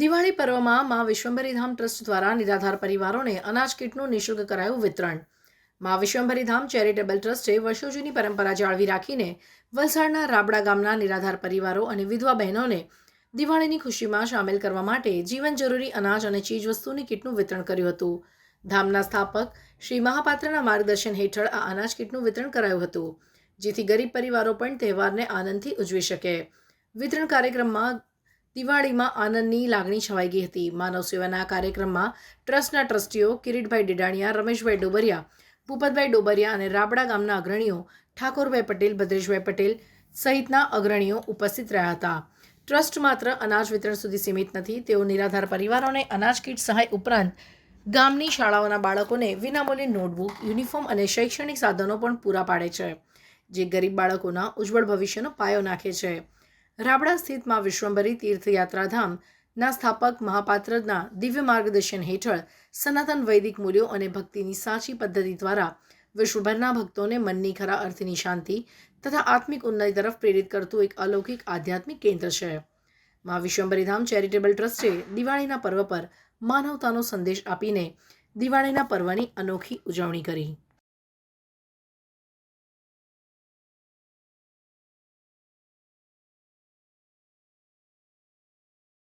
દિવાળી પર્વમાં મા વિશ્વંભરી ધામ ટ્રસ્ટ દ્વારા નિરાધાર પરિવારોને અનાજ કીટનું નિઃશુલ્ક કરાયું વિતરણ. મા વિશ્વંભરી ધામ ચેરિટેબલ ટ્રસ્ટે વર્ષોજૂની પરંપરા જાળવી રાખીને વલસાડના રાબડા ગામના નિરાધાર પરિવારો અને વિધવા બહેનોને દિવાળીની ખુશીમાં સામેલ કરવા માટે જીવન જરૂરી અનાજ અને ચીજવસ્તુની કીટનું વિતરણ કર્યું હતું. ધામના સ્થાપક શ્રી મહાપાત્રના માર્ગદર્શન હેઠળ આ અનાજ કીટનું વિતરણ કરાયું હતું, જેથી ગરીબ પરિવારો પણ તહેવારને આનંદથી ઉજવી શકે. વિતરણ કાર્યક્રમમાં દિવાળીમાં આનંદની લાગણી છવાઈ ગઈ હતી. માનવ સેવાના કાર્યક્રમમાં ટ્રસ્ટના ટ્રસ્ટીઓ કિરીટભાઈ ડેડાણિયા, રમેશભાઈ ડોબરિયા, ભૂપતભાઈ ડોબરિયા અને રાબડા ગામના અગ્રણીઓ ઠાકોરભાઈ પટેલ, ભદ્રેશભાઈ પટેલ સહિતના અગ્રણીઓ ઉપસ્થિત રહ્યા હતા. ટ્રસ્ટ માત્ર અનાજ વિતરણ સુધી સીમિત નથી, તેઓ નિરાધાર પરિવારોને અનાજ કીટ સહાય ઉપરાંત ગામની શાળાઓના બાળકોને વિનામૂલ્યે નોટબુક, યુનિફોર્મ અને શૈક્ષણિક સાધનો પણ પૂરા પાડે છે, જે ગરીબ બાળકોના ઉજ્જવળ ભવિષ્યનો પાયો નાખે છે. રાબડા સ્થિતમાં વિશ્વંભરી તીર્થયાત્રાધામ ના સ્થાપક મહાપાત્રના દિવ્ય માર્ગદર્શન હેઠળ સનાતન વૈદિક મૂલ્યો અને ભક્તિની સાચી પદ્ધતિ દ્વારા વિશ્વભરના ભક્તોને મનની ખરા અર્થની શાંતિ તથા આત્મિક ઉન્નતિ તરફ પ્રેરિત કરતું એક અલૌકિક આધ્યાત્મિક કેન્દ્ર છે. મા વિશ્વંભરી ધામ ચેરિટેબલ ટ્રસ્ટે દિવાળીના પર્વ પર માનવતાનો સંદેશ આપીને દિવાળીના પર્વની અનોખી ઉજવણી કરી.